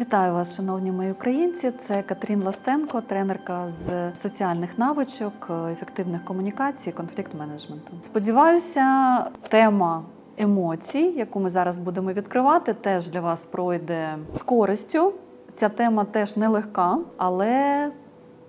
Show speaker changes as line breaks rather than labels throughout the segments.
Вітаю вас, шановні мої українці. Це Катерин Ластенко, тренерка з соціальних навичок, ефективних комунікацій, конфлікт менеджменту. Сподіваюся, тема емоцій, яку ми зараз будемо відкривати, теж для вас пройде з користю. Ця тема теж нелегка, але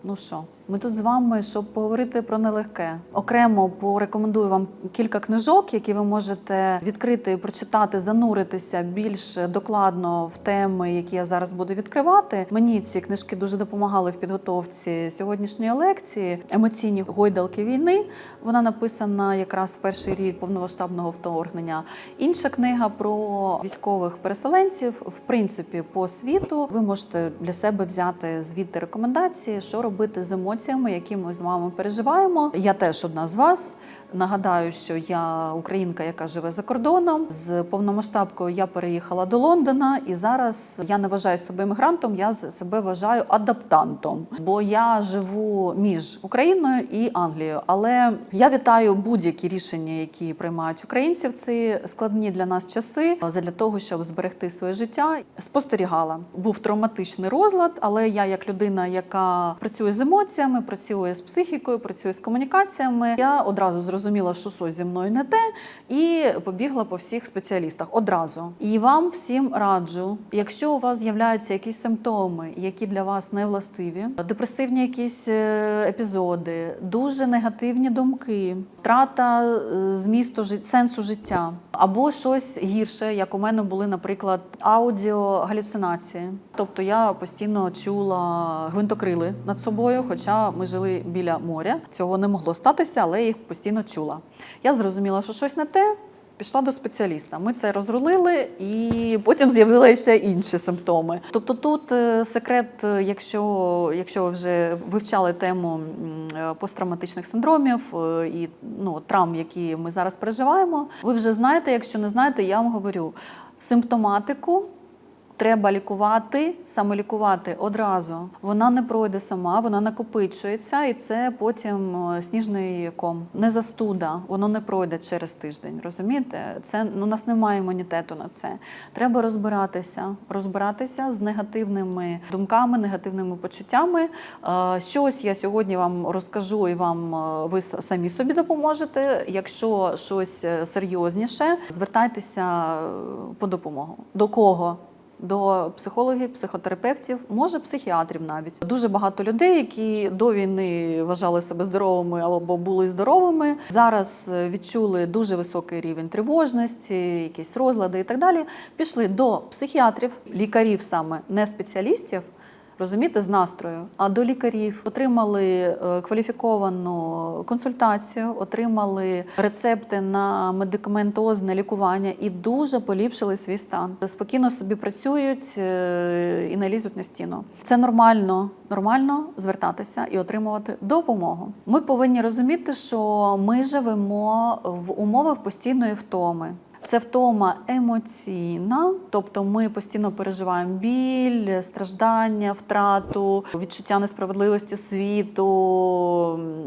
ну що, ми тут з вами, щоб поговорити про нелегке. Окремо порекомендую вам кілька книжок, які ви можете відкрити, прочитати, зануритися більш докладно в теми, які я зараз буду відкривати. Мені ці книжки дуже допомагали в підготовці сьогоднішньої лекції. Емоційні гойдалки війни. Вона написана якраз в перший рік повномасштабного вторгнення. Інша книга про військових переселенців, в принципі, по світу. Ви можете для себе взяти звідти рекомендації, що робити з емоціями, які ми з вами переживаємо. Я теж одна з вас. Нагадаю, що я українка, яка живе за кордоном. З повномасштабкою я переїхала до Лондона, і зараз я не вважаю себе іммігрантом, я себе вважаю адаптантом, бо я живу між Україною і Англією. Але я вітаю будь-які рішення, які приймають українці в ці складні для нас часи, для того, щоб зберегти своє життя. Спостерігала. Був травматичний розлад, але я, як людина, яка працює з емоціями, працює з психікою, працює з комунікаціями, я одразу зрозуміла, що щось зі мною не те, і побігла по всіх спеціалістах одразу. І вам всім раджу, якщо у вас з'являються якісь симптоми, які для вас не властиві, депресивні якісь е, епізоди, дуже негативні думки, втрата е, змісту сенсу життя, або щось гірше, як у мене були, наприклад, аудіогалюцинації. Тобто я постійно чула гвинтокрили над собою, хоча ми жили біля моря. Цього не могло статися, але їх постійно чула. Я зрозуміла, що щось не те. Пішла до спеціаліста. Ми це розрулили, і потім з'явилися інші симптоми. Тобто, тут е, секрет, е, якщо, якщо ви вже вивчали тему е, посттравматичних синдромів і ну, травм, які ми зараз переживаємо, ви вже знаєте. Якщо не знаєте, я вам говорю симптоматику. Треба лікувати, самолікувати одразу. Вона не пройде сама, вона накопичується, і це потім е, сніжний ком. Не застуда, воно не пройде через тиждень. Розумієте? Це ну, у нас немає імунітету на це. Треба розбиратися, розбиратися з негативними думками, негативними почуттями. Е, Щось я сьогодні вам розкажу, і вам е, ви самі собі допоможете. Якщо щось серйозніше, звертайтеся по допомогу. До кого? До психологів, психотерапевтів, може психіатрів навіть дуже багато людей, які до війни вважали себе здоровими або були здоровими. Зараз е, відчули дуже високий рівень тривожності, якісь розлади і так далі. Пішли до психіатрів, лікарів саме не спеціалістів. Розумієте, з настрою, а до лікарів отримали е, кваліфіковану консультацію, отримали рецепти на медикаментозне лікування і дуже поліпшили свій стан. Спокійно собі працюють е, і не лізуть на стіну. Це нормально, нормально звертатися і отримувати допомогу. Ми повинні розуміти, що ми живемо в умовах постійної втоми. Це втома емоційна, тобто ми постійно переживаємо біль, страждання, втрату, відчуття несправедливості світу,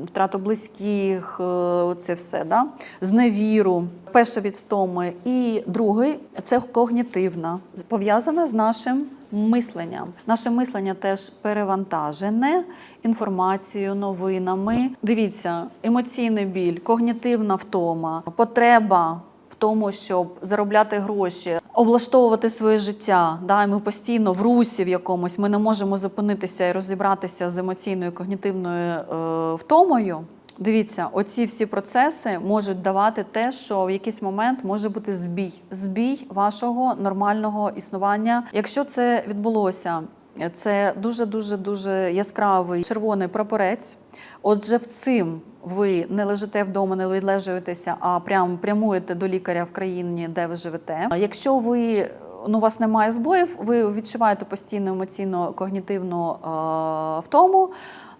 втрату близьких, е, це все, да? зневіру. Перше від втоми. І другий це когнітивна, пов'язана з нашим мисленням. Наше мислення теж перевантажене інформацією, новинами. Дивіться, емоційний біль, когнітивна втома, потреба в тому, щоб заробляти гроші, облаштовувати своє життя. Да, ми постійно в русі в якомусь ми не можемо зупинитися і розібратися з емоційною когнітивною е, втомою. Дивіться, оці всі процеси можуть давати те, що в якийсь момент може бути збій, збій вашого нормального існування. Якщо це відбулося, це дуже дуже дуже яскравий червоний прапорець. Отже, в цим ви не лежите вдома, не відлежуєтеся, а прям прямуєте до лікаря в країні, де ви живете. Якщо ви ну, у вас немає збоїв, ви відчуваєте постійну емоційно когнітивну е, втому.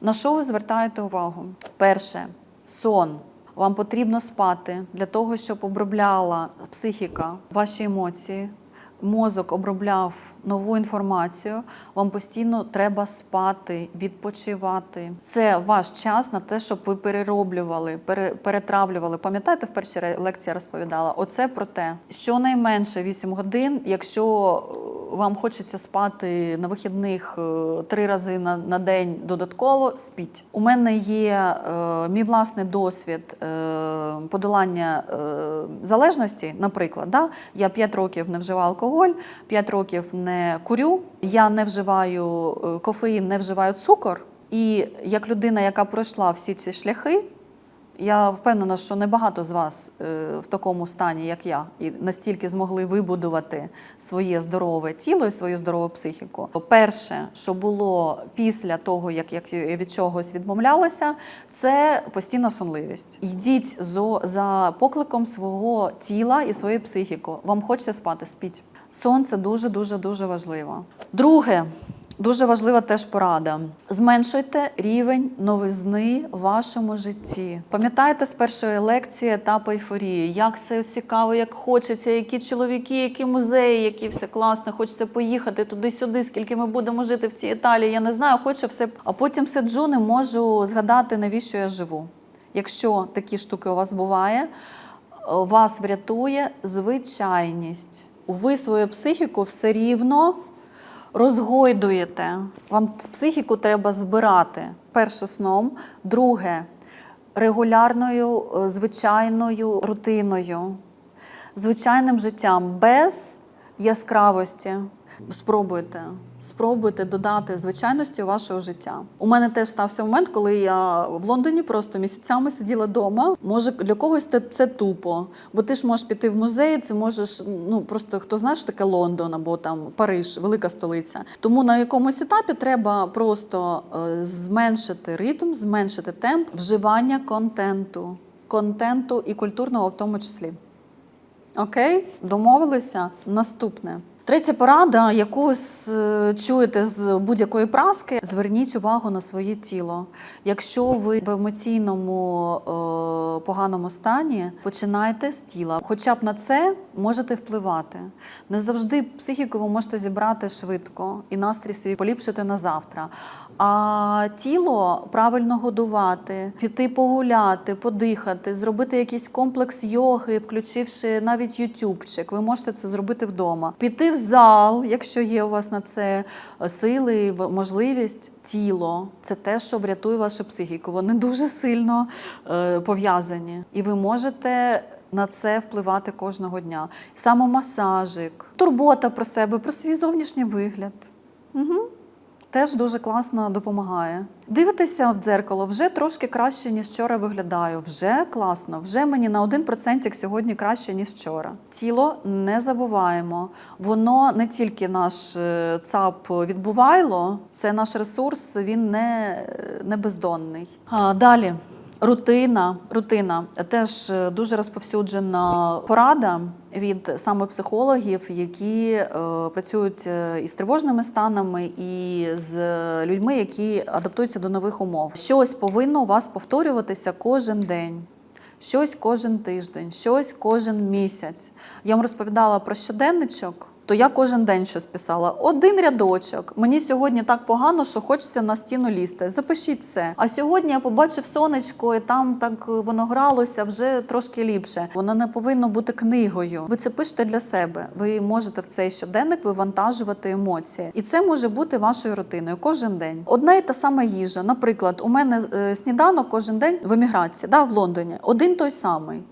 На що ви звертаєте увагу? Перше сон. Вам потрібно спати для того, щоб обробляла психіка ваші емоції. Мозок обробляв нову інформацію. Вам постійно треба спати, відпочивати. Це ваш час на те, щоб ви перероблювали, перетравлювали. Пам'ятаєте, в першій лекції я розповідала? Оце про те, що найменше 8 годин, якщо вам хочеться спати на вихідних е, три рази на, на день додатково, спіть. У мене є е, мій власний досвід е, подолання е, залежності. Наприклад, да? я 5 років не вживаю алкоголь, 5 років не курю, я не вживаю е, кофеїн, не вживаю цукор. І як людина, яка пройшла всі ці шляхи, я впевнена, що небагато з вас е, в такому стані, як я, і настільки змогли вибудувати своє здорове тіло і свою здорову психіку. Перше, що було після того, як, я від чогось відмовлялася, це постійна сонливість. Йдіть за покликом свого тіла і своєї психіки. Вам хочеться спати, спіть. Сон це дуже дуже дуже важливо. Друге. Дуже важлива теж порада. Зменшуйте рівень новизни в вашому житті. Пам'ятаєте з першої лекції етап ейфорії, як це цікаво, як хочеться, які чоловіки, які музеї, які все класно, хочеться поїхати туди-сюди, скільки ми будемо жити в цій Італії. Я не знаю, хочу все. А потім сиджу, не можу згадати, навіщо я живу. Якщо такі штуки у вас буває, вас врятує звичайність. Ви свою психіку все рівно розгойдуєте. Вам психіку треба збирати. Перше сном, друге регулярною, е, звичайною рутиною, звичайним життям без яскравості. Спробуйте, спробуйте додати звичайності у вашого життя. У мене теж стався момент, коли я в Лондоні просто місяцями сиділа вдома. Може, для когось це, це тупо, бо ти ж можеш піти в музей, це можеш ну просто хто знає, що таке Лондон або там Париж, велика столиця. Тому на якомусь етапі треба просто е, зменшити ритм, зменшити темп вживання контенту, контенту і культурного в тому числі. Окей, домовилися. Наступне. Третя порада, яку ви чуєте з будь-якої праски, зверніть увагу на своє тіло. Якщо ви в емоційному е, поганому стані, починайте з тіла. Хоча б на це можете впливати. Не завжди психіку ви можете зібрати швидко і настрій свій поліпшити на завтра. А тіло правильно годувати, піти погуляти, подихати, зробити якийсь комплекс йоги, включивши навіть ютубчик. Ви можете це зробити вдома. Піти в зал, якщо є у вас на це сили, в- можливість, тіло це те, що врятує вашу психіку. Вони дуже сильно е, пов'язані, і ви можете. На це впливати кожного дня. Самомасажик, турбота про себе, про свій зовнішній вигляд. Угу теж дуже класно допомагає. Дивитися в дзеркало вже трошки краще, ніж вчора виглядаю. Вже класно, вже мені на 1% сьогодні краще, ніж вчора. Тіло не забуваємо. Воно не тільки наш е, ЦАП відбувайло, це наш ресурс, він не, не бездонний. А, далі. Рутина, рутина теж е, дуже розповсюджена порада від саме психологів, які е, працюють е, із тривожними станами і з людьми, які адаптуються до нових умов. Щось повинно у вас повторюватися кожен день. Щось кожен тиждень, щось кожен місяць. Я вам розповідала про щоденничок. То я кожен день щось писала. Один рядочок. Мені сьогодні так погано, що хочеться на стіну лізти. Запишіть це. А сьогодні я побачив сонечко, і там так воно гралося вже трошки ліпше. Воно не повинно бути книгою. Ви це пишете для себе. Ви можете в цей щоденник вивантажувати емоції, і це може бути вашою рутиною кожен день. Одна і та сама їжа. Наприклад, у мене е, сніданок кожен день в еміграції, да, в Лондоні. Один той самий.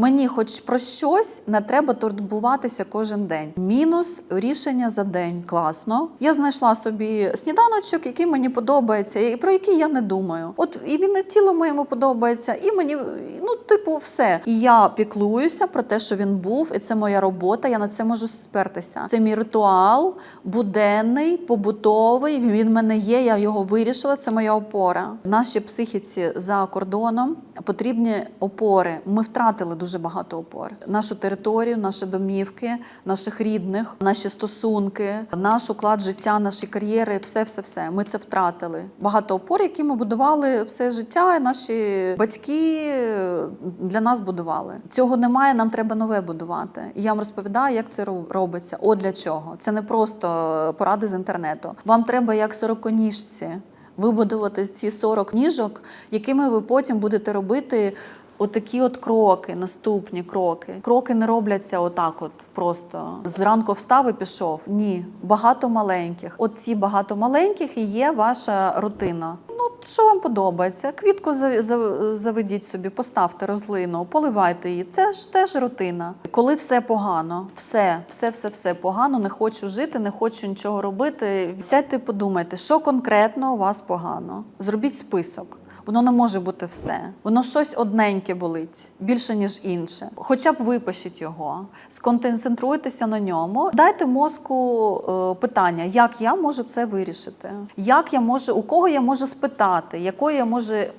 Мені, хоч про щось, не треба турбуватися кожен день. Мінус рішення за день. Класно. Я знайшла собі сніданочок, який мені подобається, і про який я не думаю. От і він тіло моєму подобається, і мені ну, типу, все. І я піклуюся про те, що він був, і це моя робота. Я на це можу спертися. Це мій ритуал, буденний, побутовий. Він в мене є. Я його вирішила. Це моя опора. Нашій психіці за кордоном потрібні опори. Ми втратили дуже багато опор. Нашу територію, наші домівки, наших рідних, наші стосунки, наш уклад життя, наші кар'єри, все, все, все. Ми це втратили. Багато опор, які ми будували все життя, і наші батьки е, для нас будували. Цього немає. Нам треба нове будувати. І я вам розповідаю, як це робиться. От для чого. Це не просто поради з інтернету. Вам треба як сороконіжці вибудувати ці 40 ніжок, якими ви потім будете робити Отакі от кроки, наступні кроки. Кроки не робляться отак, от просто зранку встав і пішов. Ні, багато маленьких. От ці багато маленьких і є ваша рутина. Ну, що вам подобається? Квітку за- за- заведіть собі, поставте розлину, поливайте її. Це ж теж рутина. Коли все погано, все, все, все, все погано, не хочу жити, не хочу нічого робити. Сядьте, подумайте, що конкретно у вас погано. Зробіть список. Воно не може бути все. Воно щось одненьке болить більше ніж інше. Хоча б випишіть його, сконцентруйтеся на ньому. Дайте мозку е, питання, як я можу це вирішити, як я можу, у кого я можу спитати, якої я можу е,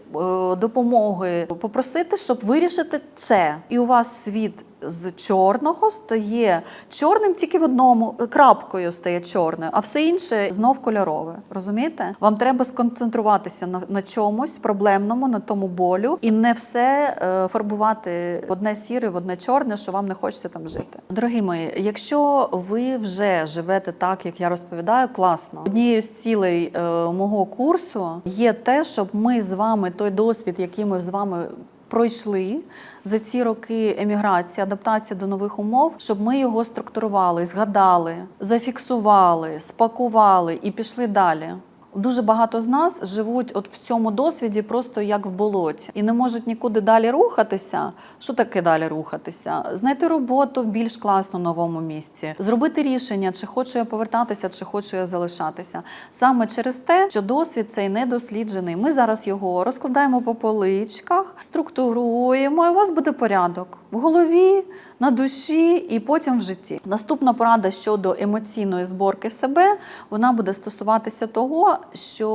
допомоги попросити, щоб вирішити це. І у вас світ з чорного стає чорним тільки в одному крапкою стає чорною, а все інше знов кольорове. Розумієте? Вам треба сконцентруватися на, на чомусь проблемному, на тому болю, і не все е, фарбувати в одне сіре, в одне чорне, що вам не хочеться там жити. Дорогі мої, якщо ви вже живете так, як я розповідаю, класно. Однією з цілей е, мого курсу є те, щоб ми з вами той досвід, який ми з вами пройшли за ці роки еміграції, адаптації до нових умов, щоб ми його структурували, згадали, зафіксували, спакували і пішли далі. Дуже багато з нас живуть от в цьому досвіді просто як в болоті і не можуть нікуди далі рухатися. Що таке далі рухатися? Знайти роботу в більш класно новому місці, зробити рішення, чи хочу я повертатися, чи хочу я залишатися. Саме через те, що досвід цей недосліджений. Ми зараз його розкладаємо по поличках, структуруємо, і у вас буде порядок в голові, на душі і потім в житті. Наступна порада щодо емоційної зборки себе вона буде стосуватися того, що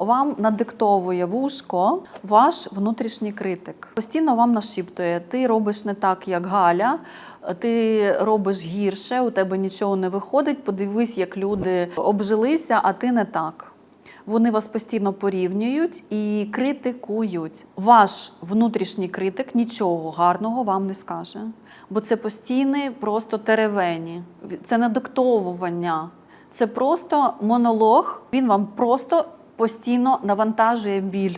вам надиктовує вушко ваш внутрішній критик. Постійно вам нашіптує: ти робиш не так, як Галя. Ти робиш гірше, у тебе нічого не виходить. Подивись, як люди обжилися, а ти не так. Вони вас постійно порівнюють і критикують. Ваш внутрішній критик нічого гарного вам не скаже, бо це постійне просто теревені, це не диктовування, це просто монолог. Він вам просто постійно навантажує біль.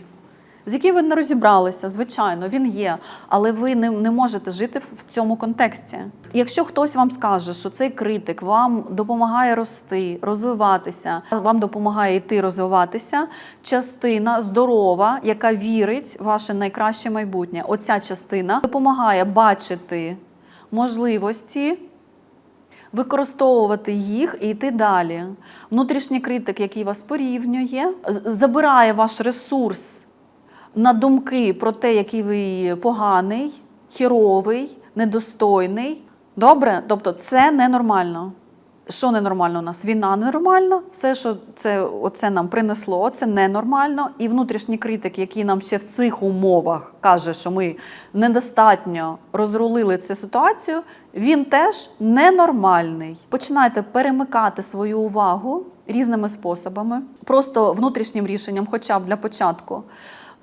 З яким ви не розібралися, звичайно, він є, але ви не, не можете жити в цьому контексті. Якщо хтось вам скаже, що цей критик вам допомагає рости, розвиватися, вам допомагає йти розвиватися, частина здорова, яка вірить в ваше найкраще майбутнє, оця частина допомагає бачити можливості використовувати їх і йти далі. Внутрішній критик, який вас порівнює, забирає ваш ресурс на думки про те, який ви поганий, хіровий, недостойний. Добре? Тобто це ненормально. Що ненормально у нас? Війна ненормальна, все, що це, оце нам принесло, це ненормально. І внутрішній критик, який нам ще в цих умовах каже, що ми недостатньо розрулили цю ситуацію, він теж ненормальний. Починайте перемикати свою увагу різними способами, просто внутрішнім рішенням, хоча б для початку.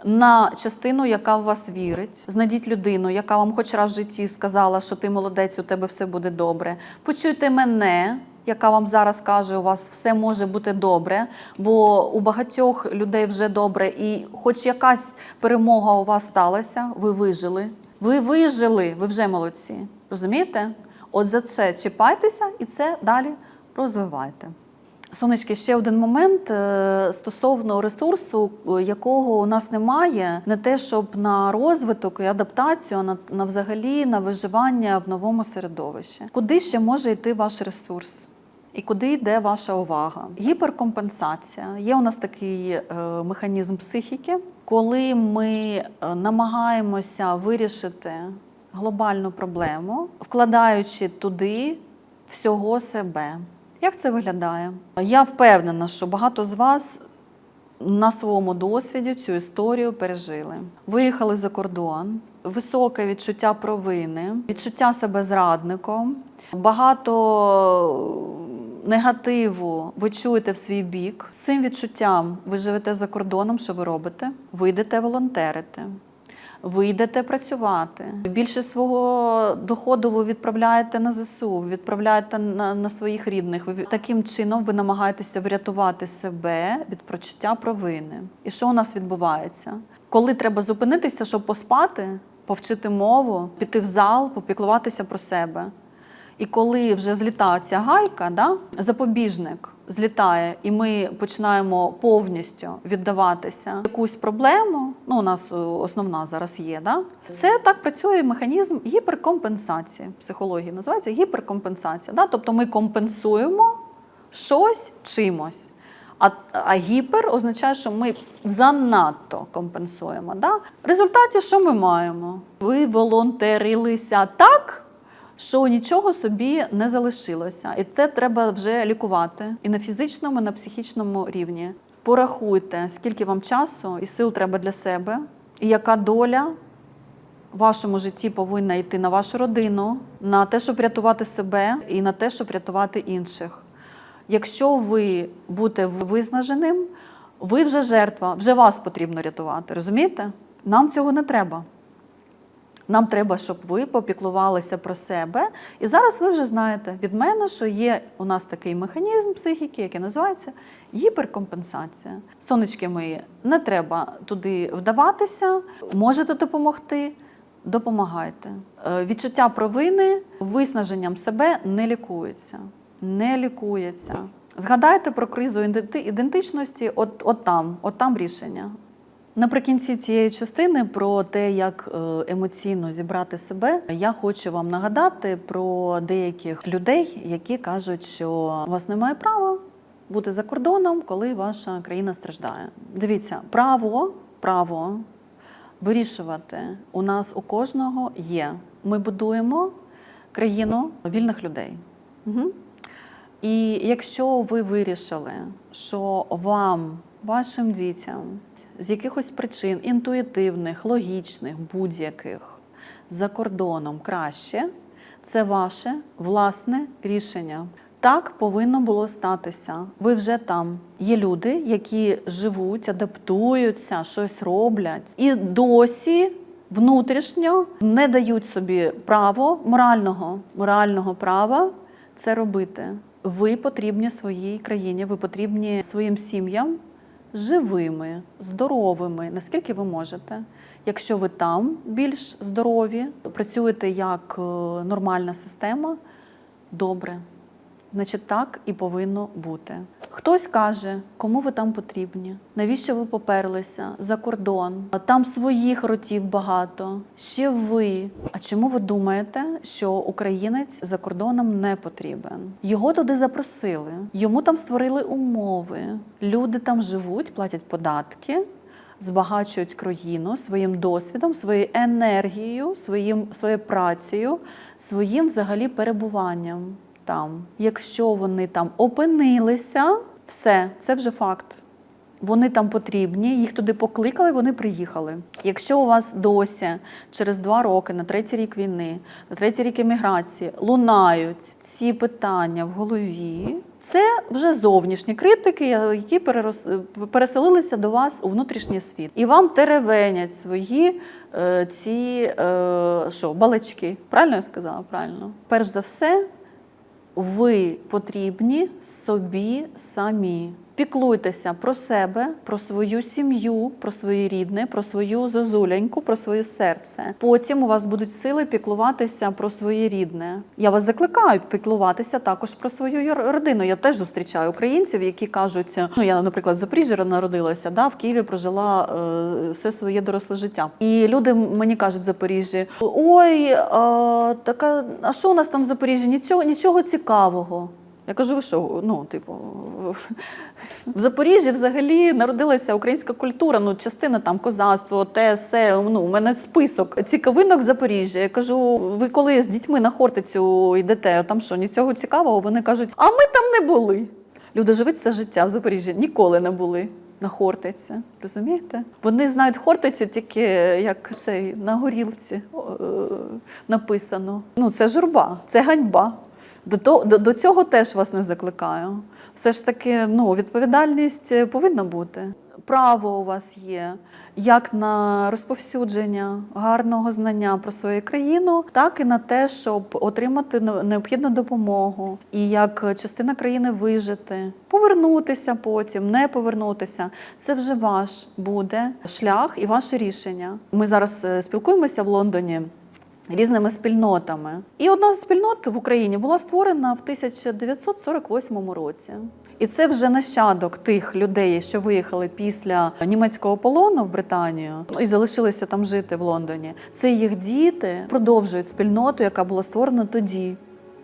На частину, яка в вас вірить, знайдіть людину, яка вам хоч раз в житті сказала, що ти молодець, у тебе все буде добре. Почуйте мене, яка вам зараз каже, у вас все може бути добре, бо у багатьох людей вже добре, і хоч якась перемога у вас сталася, ви вижили. Ви вижили, ви вже молодці. Розумієте? От за це чіпайтеся і це далі розвивайте. Сонечки, ще один момент е, стосовно ресурсу, якого у нас немає, не те, щоб на розвиток і адаптацію, а на, на взагалі на виживання в новому середовищі. Куди ще може йти ваш ресурс? І куди йде ваша увага? Гіперкомпенсація. Є у нас такий е, механізм психіки, коли ми е, намагаємося вирішити глобальну проблему, вкладаючи туди всього себе. Як це виглядає? Я впевнена, що багато з вас на своєму досвіді цю історію пережили. Виїхали за кордон, високе відчуття провини, відчуття себе зрадником, багато негативу ви чуєте в свій бік. З цим відчуттям ви живете за кордоном, що ви робите? Ви йдете волонтерити. Ви йдете працювати. Більше свого доходу ви відправляєте на ЗСУ, відправляєте на, на своїх рідних. Таким чином ви намагаєтеся врятувати себе від почуття провини. І що у нас відбувається? Коли треба зупинитися, щоб поспати, повчити мову, піти в зал, попіклуватися про себе. І коли вже злітає ця гайка, да, запобіжник злітає, і ми починаємо повністю віддаватися якусь проблему. Ну, у нас е, основна зараз є. Да? Це так працює механізм гіперкомпенсації. Психології називається гіперкомпенсація. Да? Тобто ми компенсуємо щось чимось. А, а гіпер означає, що ми занадто компенсуємо. Да? В результаті що ми маємо? Ви волонтерилися так, що нічого собі не залишилося. І це треба вже лікувати і на фізичному, і на психічному рівні. Порахуйте, скільки вам часу і сил треба для себе, і яка доля в вашому житті повинна йти на вашу родину, на те, щоб врятувати себе, і на те, щоб врятувати інших. Якщо ви будете виснаженим, ви вже жертва, вже вас потрібно рятувати. Розумієте? Нам цього не треба. Нам треба, щоб ви попіклувалися про себе. І зараз ви вже знаєте від мене, що є у нас такий механізм психіки, який називається гіперкомпенсація. Сонечки мої, не треба туди вдаватися, можете допомогти. Допомагайте. Е, Відчуття провини виснаженням себе не лікується. Не лікується. Згадайте про кризу ідентичності, от, от там, от там рішення. Наприкінці цієї частини про те, як е, емоційно зібрати себе, я хочу вам нагадати про деяких людей, які кажуть, що у вас немає права бути за кордоном, коли ваша країна страждає. Дивіться, право, право вирішувати у нас у кожного є. Ми будуємо країну вільних людей. Угу. І якщо ви вирішили, що вам, вашим дітям з якихось причин інтуїтивних, логічних, будь-яких за кордоном краще, це ваше власне рішення. Так повинно було статися. Ви вже там. Є люди, які живуть, адаптуються, щось роблять і досі внутрішньо не дають собі право морального, морального права це робити. Ви потрібні своїй країні, ви потрібні своїм сім'ям живими, здоровими, наскільки ви можете. Якщо ви там більш здорові, працюєте як е, нормальна система, добре. Значить, так і повинно бути. Хтось каже, кому ви там потрібні, навіщо ви поперлися за кордон? Там своїх ротів багато. Ще ви. А чому ви думаєте, що українець за кордоном не потрібен? Його туди запросили, йому там створили умови. Люди там живуть, платять податки. Збагачують країну своїм досвідом, своєю енергією, своїм, своєю працею, своїм взагалі перебуванням там. Якщо вони там опинилися, все, це вже факт. Вони там потрібні, їх туди покликали, вони приїхали. Якщо у вас досі через два роки на третій рік війни, на третій рік еміграції лунають ці питання в голові, це вже зовнішні критики, які перерос- переселилися до вас у внутрішній світ. І вам теревенять свої е, ці е, що, балачки. Правильно я сказала? Правильно. Перш за все, ви потрібні собі самі. Піклуйтеся про себе, про свою сім'ю, про своє рідне, про свою зозуленьку, про своє серце. Потім у вас будуть сили піклуватися про своє рідне. Я вас закликаю піклуватися також про свою родину. Я теж зустрічаю українців, які кажуть: ну я, наприклад, в Запоріжжі народилася, да, в Києві прожила е, все своє доросле життя. І люди мені кажуть в Запоріжжі: ой, а, така, а що у нас там в Запоріжжі? Нічого, нічого цікавого. Я кажу, ви що, ну, типу, в Запоріжжі взагалі народилася українська культура, ну, частина там козацтво, те, се, ну, у мене список цікавинок Запоріжжя. Я кажу, ви коли з дітьми на Хортицю йдете, там що, нічого цікавого? Вони кажуть, а ми там не були. Люди живуть все життя в Запоріжжі, ніколи не були. На Хортиці, розумієте? Вони знають Хортицю тільки як цей на горілці е, написано. Ну, це журба, це ганьба. До, то- до, до цього теж вас не закликаю. Все ж таки, ну, відповідальність е, повинна бути. Право у вас є як на розповсюдження гарного знання про свою країну, так і на те, щоб отримати необхідну допомогу, і як частина країни вижити, повернутися потім, не повернутися. Це вже ваш буде шлях і ваше рішення. Ми зараз е, спілкуємося в Лондоні різними спільнотами. І одна з спільнот в Україні була створена в 1948 році. І це вже нащадок тих людей, що виїхали після німецького полону в Британію і залишилися там жити в Лондоні. Це їх діти продовжують спільноту, яка була створена тоді.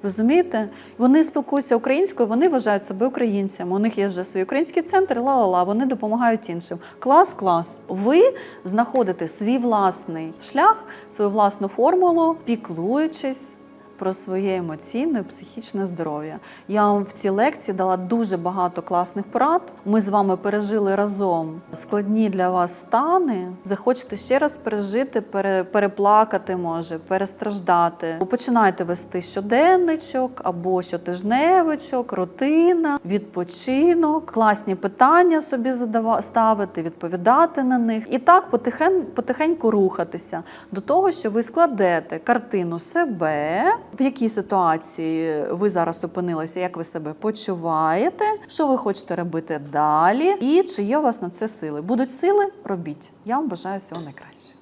Розумієте? Вони спілкуються українською, вони вважають себе українцями. У них є вже свій український центр, ла-ла-ла, вони допомагають іншим. Клас, клас. Ви знаходите свій власний шлях, свою власну формулу, піклуючись про своє емоційне психічне здоров'я. Я вам в цій лекції дала дуже багато класних порад. Ми з вами пережили разом складні для вас стани. Захочете ще раз пережити, пере- переплакати, може, перестраждати. Починайте вести щоденничок або щотижневичок, рутина, відпочинок, класні питання собі задава- ставити, відповідати на них. І так потихен, потихеньку рухатися до того, що ви складете картину себе, в якій ситуації ви зараз опинилися, як ви себе почуваєте, що ви хочете робити далі, і чи є у вас на це сили. Будуть сили, робіть. Я вам бажаю всього найкращого.